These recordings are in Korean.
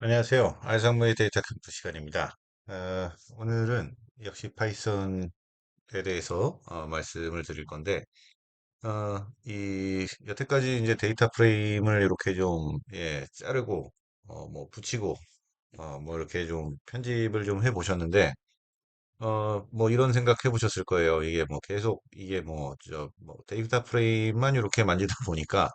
안녕하세요. 알상무의 데이터 캠프 시간입니다. 어, 오늘은 역시 파이썬에 대해서 어, 말씀을 드릴 건데, 어, 이 여태까지 이제 데이터 프레임을 이렇게 좀 예, 자르고 어, 뭐 붙이고 어, 뭐 이렇게 좀 편집을 좀 해 보셨는데, 어, 뭐 이런 생각 해 보셨을 거예요. 이게 뭐 계속 이게 뭐 저 뭐 데이터 프레임만 이렇게 만지다 보니까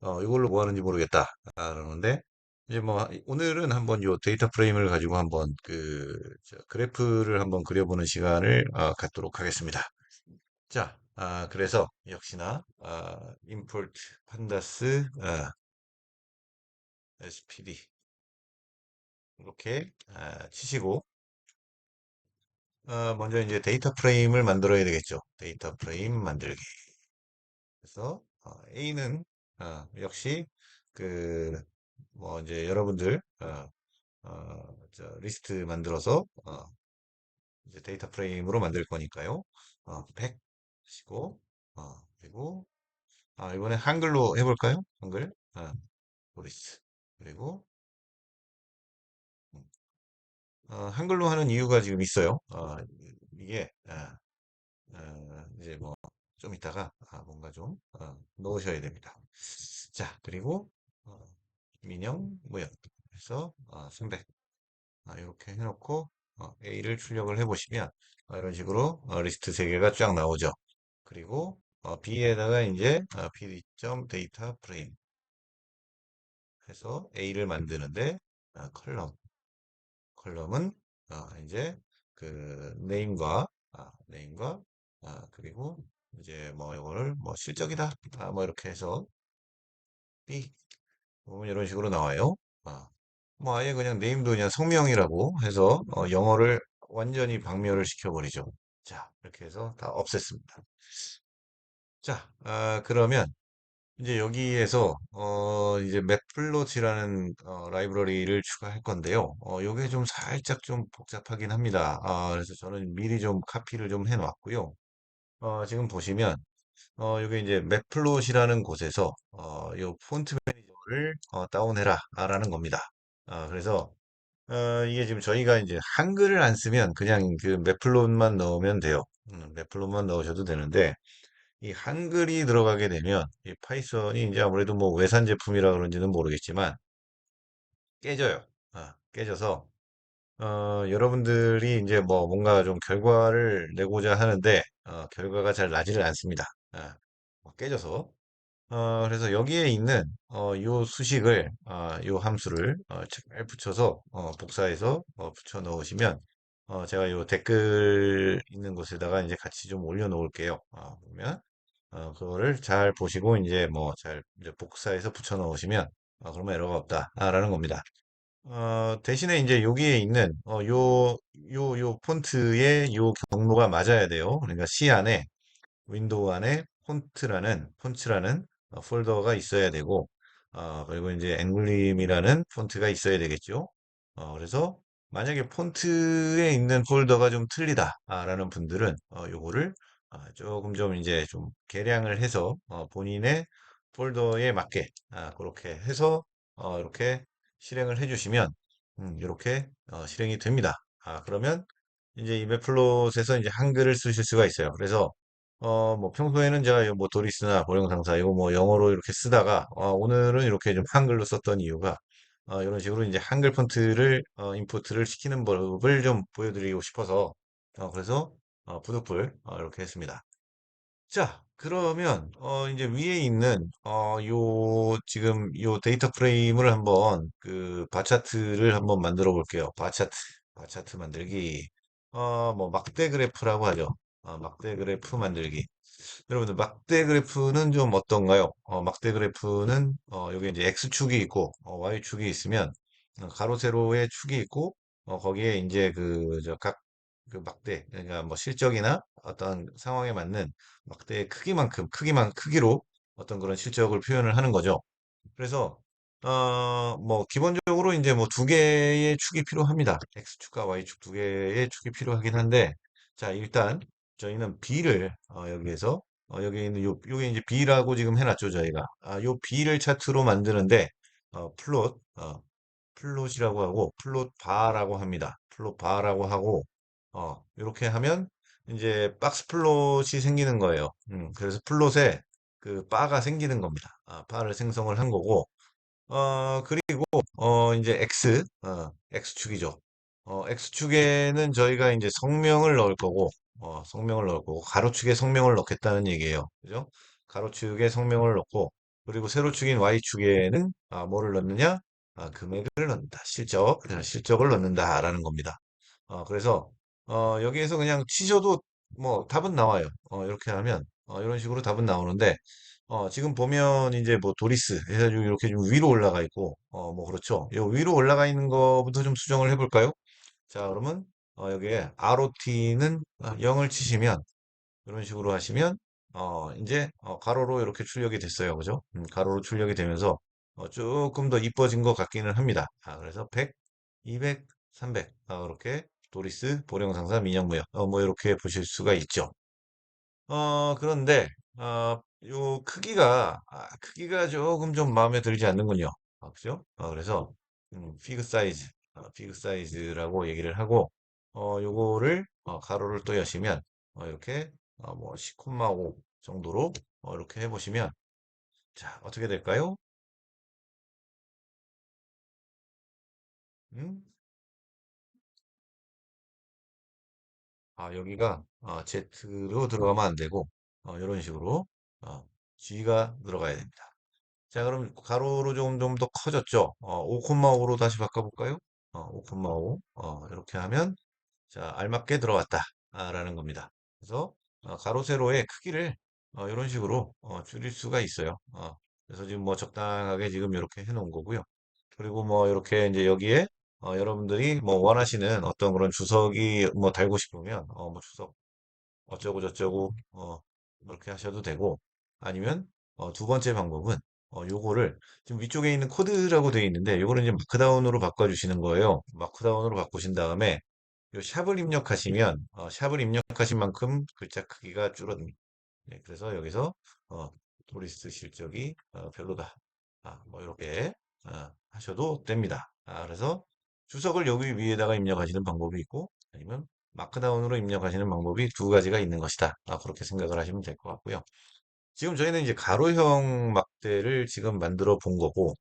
어, 이걸로 뭐 하는지 모르겠다. 아, 그러는데, 이제 뭐, 오늘은 한번 요 데이터 프레임을 가지고 한번 그, 저 그래프를 한번 그려보는 시간을 어, 갖도록 하겠습니다. 자, 아, 그래서 역시나, 아, import pandas, 아, spd. 이렇게, 아, 치시고, 어, 먼저 이제 데이터 프레임을 만들어야 되겠죠. 데이터 프레임 만들기. 그래서, 어, A는, 어, 역시, 그, 뭐, 이제 여러분들, 어, 어, 저 리스트 만들어서 어, 이제 데이터 프레임으로 만들 거니까요. 어, 100 하시고 어, 그리고 아, 이번에 한글로 해볼까요? 한글 어, 리스트 그리고 음, 어, 한글로 하는 이유가 지금 있어요. 어, 이게 아, 어, 이제 뭐 좀 이따가 아, 뭔가 좀 어, 넣으셔야 됩니다. 자 그리고 어, 민영 모형 그래서 어, 300 아, 이렇게 해놓고 어, A를 출력을 해보시면 어, 이런 식으로 어, 리스트 세 개가 쫙 나오죠. 그리고 어, B에다가 이제 어, pd.data 프레임 해서 A를 만드는데 어, 컬럼. 컬럼은 어, 이제 그 네임과 아, 네임과 아, 그리고 이제 뭐 이거를 뭐 실적이다 아, 뭐 이렇게 해서 B 보면 이런 식으로 나와요. 아, 뭐 아예 그냥 네임도 그냥 성명이라고 해서 어, 영어를 완전히 박멸을 시켜버리죠. 자, 이렇게 해서 다 없앴습니다. 자, 아, 그러면 이제 여기에서 어, 이제 맵플롯이라는 어, 라이브러리를 추가할 건데요. 어, 요게 좀 살짝 좀 복잡하긴 합니다. 아, 그래서 저는 미리 좀 카피를 좀 해놨고요. 어, 지금 보시면 어, 요게 이제 맵플롯이라는 곳에서 어, 요 폰트 매니저 를 어, 다운해라 라는 겁니다. 아, 그래서 어, 이게 지금 저희가 이제 한글을 안 쓰면 그냥 그 맵플롯만 넣으면 돼요. 음, 맵플롯만 넣으셔도 되는데 이 한글이 들어가게 되면 이 파이썬이 이제 아무래도 뭐 외산 제품이라 그런지는 모르겠지만 깨져요. 아, 깨져서 어, 여러분들이 이제 뭐 뭔가 좀 결과를 내고자 하는데 어, 결과가 잘 나지를 않습니다. 아, 뭐 깨져서 어, 그래서 여기에 있는 어, 요 수식을 어, 요 함수를 어, 잘 붙여서 어, 복사해서 어, 붙여 넣으시면 어, 제가 요 댓글 있는 곳에다가 이제 같이 좀 올려 놓을게요. 어, 보면 어, 그거를 잘 보시고 이제 뭐 잘 복사해서 붙여 넣으시면 어, 그러면 에러가 없다라는 겁니다. 어, 대신에 이제 여기에 있는 어, 요, 요, 요 폰트의 요 경로가 맞아야 돼요. 그러니까 C 안에 윈도우 안에 폰트라는 어, 폴더가 있어야 되고 어, 그리고 이제 앵글림이라는 폰트가 있어야 되겠죠. 어, 그래서 만약에 폰트에 있는 폴더가 좀 틀리다라는 분들은 어, 요거를 아, 조금 좀 이제 좀 개량을 해서 어, 본인의 폴더에 맞게 아, 그렇게 해서 어, 이렇게 실행을 해주시면 음, 이렇게 어, 실행이 됩니다. 아, 그러면 이제 이 맵플롯에서 이제 한글을 쓰실 수가 있어요. 그래서 어, 뭐 평소에는 제가 뭐 도리스나 고령상사 이거 뭐 영어로 이렇게 쓰다가 어, 오늘은 이렇게 좀 한글로 썼던 이유가 어, 이런 식으로 이제 한글 폰트를 어, 인포트를 시키는 법을 좀 보여드리고 싶어서 어, 그래서 어, 부득불 어, 이렇게 했습니다. 자, 그러면 어, 이제 위에 있는 어, 요 지금 요 데이터 프레임을 한번 그 바차트를 한번 만들어 볼게요. 바차트, 바차트 만들기. 어, 뭐 막대 그래프라고 하죠. 어, 막대 그래프 만들기. 여러분들 막대 그래프는 좀 어떤가요? 어, 막대 그래프는 어, 여기 이제 x축이 있고 어, y축이 있으면 어, 가로 세로의 축이 있고 어, 거기에 이제 그저각그 막대 그러니까 뭐 실적이나 어떤 상황에 맞는 막대의 크기만큼 크기만 크기로 어떤 그런 실적을 표현을 하는 거죠. 그래서 어, 뭐 기본적으로 이제 뭐 두 개의 축이 필요합니다. x축과 y축 두 개의 축이 필요하긴 한데 자 일단 저희는 b를 어, 여기에서 어, 여기 있는 요 요게 이제 b라고 지금 해놨죠 저희가 아, 요 b를 차트로 만드는데 어, 플롯 어, 플롯이라고 하고 플롯 바라고 합니다. 플롯 바라고 하고 어 이렇게 하면 이제 박스 플롯이 생기는 거예요. 음, 그래서 플롯에 그 바가 생기는 겁니다. 아, 바를 생성을 한 거고 어 그리고 어 이제 x 어 x축이죠. 어 x축에는 저희가 이제 성명을 넣을 거고 어 성명을 넣을 거고 가로축에 성명을 넣겠다는 얘기예요. 그죠? 가로축에 성명을 넣고 그리고 세로축인 y축에는 아, 뭐를 넣느냐? 아, 금액을 넣는다. 실적, 아, 실적을 넣는다라는 겁니다. 어, 그래서 어, 여기에서 그냥 치셔도 뭐 답은 나와요. 어, 이렇게 하면 어, 이런 식으로 답은 나오는데 어, 지금 보면 이제 뭐 도리스 해가지고 이렇게 좀 위로 올라가 있고 어, 뭐 그렇죠. 요 위로 올라가 있는 거부터 좀 수정을 해볼까요? 자, 그러면 어, 여기에 ROT는 0을 치시면 이런 식으로 하시면 어, 이제 어, 가로로 이렇게 출력이 됐어요. 그죠? 음, 가로로 출력이 되면서 어, 조금 더 이뻐진 것 같기는 합니다. 아, 그래서 100, 200, 300 아, 그렇게 도리스, 보령상사, 민영무역 어, 뭐 이렇게 보실 수가 있죠. 어, 그런데, 어, 요 크기가, 아, 크기가 조금 좀 마음에 들지 않는군요. 아, 그죠? 어, 그래서, 음, 피그 사이즈, 어, 피그 사이즈라고 얘기를 하고, 어, 요거를, 어, 가로를 또 여시면, 어, 이렇게, 어, 뭐, 10,5 정도로, 어, 이렇게 해보시면, 자, 어떻게 될까요? 음? 아, 여기가, 어, Z로 들어가면 안 되고, 어, 이런 식으로, 어, G가 들어가야 됩니다. 자, 그럼 가로로 좀, 좀 더 커졌죠? 어, 5,5로 다시 바꿔볼까요? 어, 5,5. 어, 이렇게 하면, 자, 알맞게 들어갔다. 아, 라는 겁니다. 그래서, 어, 가로, 세로의 크기를, 어, 이런 식으로, 어, 줄일 수가 있어요. 어, 그래서 지금 뭐 적당하게 지금 이렇게 해 놓은 거고요. 그리고 뭐 이렇게 이제 여기에, 어, 여러분들이 뭐 원하시는 어떤 그런 주석이 뭐 달고 싶으면, 어, 뭐 주석 어쩌고 저쩌고 어 그렇게 하셔도 되고 아니면 어, 두 번째 방법은 어, 요거를 지금 위쪽에 있는 코드라고 되어 있는데 요거를 이제 마크다운으로 바꿔주시는 거예요. 마크다운으로 바꾸신 다음에 요 샵을 입력하시면 어, 샵을 입력하신 만큼 글자 크기가 줄어듭니다. 네, 그래서 여기서 어, 도리스 실적이 어, 별로다. 아, 뭐 이렇게 어, 하셔도 됩니다. 아, 그래서 주석을 여기 위에다가 입력하시는 방법이 있고 아니면 마크다운으로 입력하시는 방법이 두 가지가 있는 것이다. 아, 그렇게 생각을 하시면 될 것 같고요. 지금 저희는 이제 가로형 막대를 지금 만들어 본 거고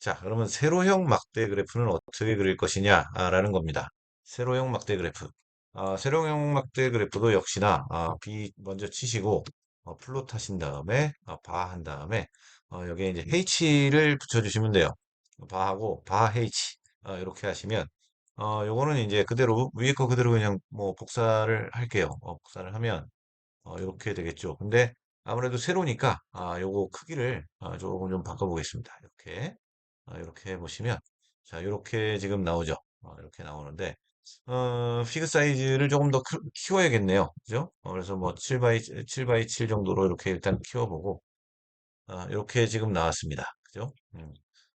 자, 그러면 세로형 막대 그래프는 어떻게 그릴 것이냐 라는 겁니다. 세로형 막대 그래프. 아, 세로형 막대 그래프도 역시나 아, B 먼저 치시고 어, 플롯 하신 다음에 아, 바한 다음에 어, 여기에 이제 H를 붙여주시면 돼요. 바하고 바 H 어, 이렇게 하시면 어, 요거는 이제 그대로 위에 거 그대로 그냥 뭐 복사를 할게요. 어, 복사를 하면 어, 이렇게 되겠죠. 근데 아무래도 세로니까 아, 요거 크기를 아, 조금 좀 바꿔보겠습니다. 이렇게 아, 이렇게 해보시면 자 이렇게 지금 나오죠. 어, 이렇게 나오는데 어, 피그 사이즈를 조금 더 크- 키워야겠네요. 그죠? 어, 그래서 뭐7 바이 7 바이 7 정도로 이렇게 일단 키워보고 아, 이렇게 지금 나왔습니다. 그죠? 음.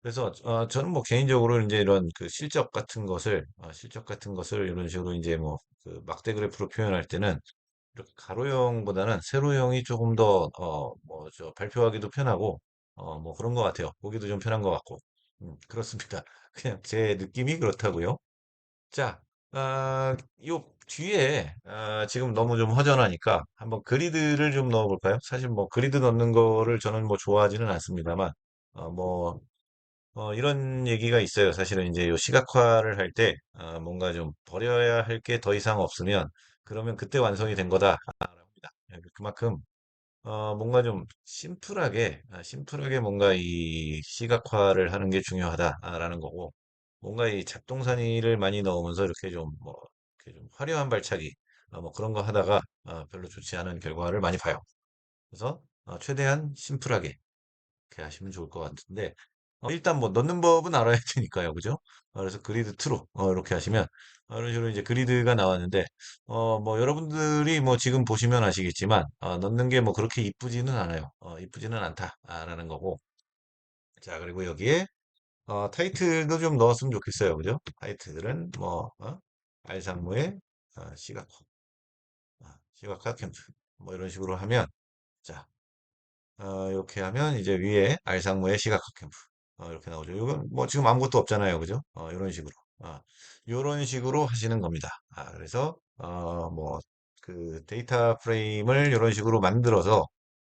그래서 어, 저는 뭐 개인적으로 이제 이런 그 실적 같은 것을 어, 실적 같은 것을 이런 식으로 이제 뭐 그 막대 그래프로 표현할 때는 이렇게 가로형보다는 세로형이 조금 더, 어, 뭐, 저, 발표하기도 편하고, 어, 뭐 그런 것 같아요. 보기도 좀 편한 것 같고. 음, 그렇습니다. 그냥 제 느낌이 그렇다고요. 자, 아, 요 뒤에, 아, 지금 너무 좀 허전하니까 한번 그리드를 좀 넣어볼까요? 사실 뭐 그리드 넣는 거를 저는 뭐 좋아하지는 않습니다만, 어, 뭐, 어, 이런 얘기가 있어요. 사실은 이제 요 시각화를 할 때, 아, 뭔가 좀 버려야 할 게 더 이상 없으면, 그러면 그때 완성이 된 거다. 예, 그만큼 어, 뭔가 좀 심플하게 아, 심플하게 뭔가 이 시각화를 하는 게 중요하다라는 거고 뭔가 이 잡동사니를 많이 넣으면서 이렇게 좀 뭐 이렇게 좀 화려한 발차기 아, 뭐 그런 거 하다가 아, 별로 좋지 않은 결과를 많이 봐요. 그래서 어, 최대한 심플하게 이렇게 하시면 좋을 것 같은데 어, 일단 뭐 넣는 법은 알아야 되니까요, 그죠? 어, 그래서 그리드 트루 어, 이렇게 하시면 어, 이런 식으로 이제 그리드가 나왔는데 어, 뭐 여러분들이 뭐 지금 보시면 아시겠지만 어, 넣는 게 뭐 그렇게 이쁘지는 않아요. 어, 이쁘지는 않다라는 거고. 자, 그리고 여기에 어, 타이틀도 좀 넣었으면 좋겠어요, 그죠? 타이틀은 뭐 어? 알상무의 어, 시각화, 어, 시각화 캠프 뭐 이런 식으로 하면 자, 어, 이렇게 하면 이제 위에 알상무의 시각화 캠프 어, 이렇게 나오죠. 이건 뭐 지금 아무것도 없잖아요. 그죠? 어, 이런 식으로. 아, 이런 식으로 하시는 겁니다. 아, 그래서, 어, 뭐, 그 데이터 프레임을 이런 식으로 만들어서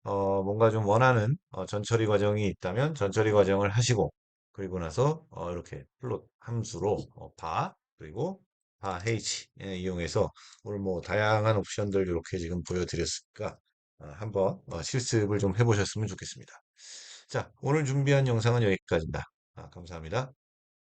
어, 뭔가 좀 원하는 어, 전처리 과정이 있다면 전처리 과정을 하시고 그리고 나서 어, 이렇게 플롯 함수로 어, 바 그리고 바 h 예, 이용해서 오늘 뭐 다양한 옵션들 이렇게 지금 보여드렸으니까 어, 한번 어, 실습을 좀 해보셨으면 좋겠습니다. 자, 오늘 준비한 영상은 여기까지입니다. 아, 감사합니다.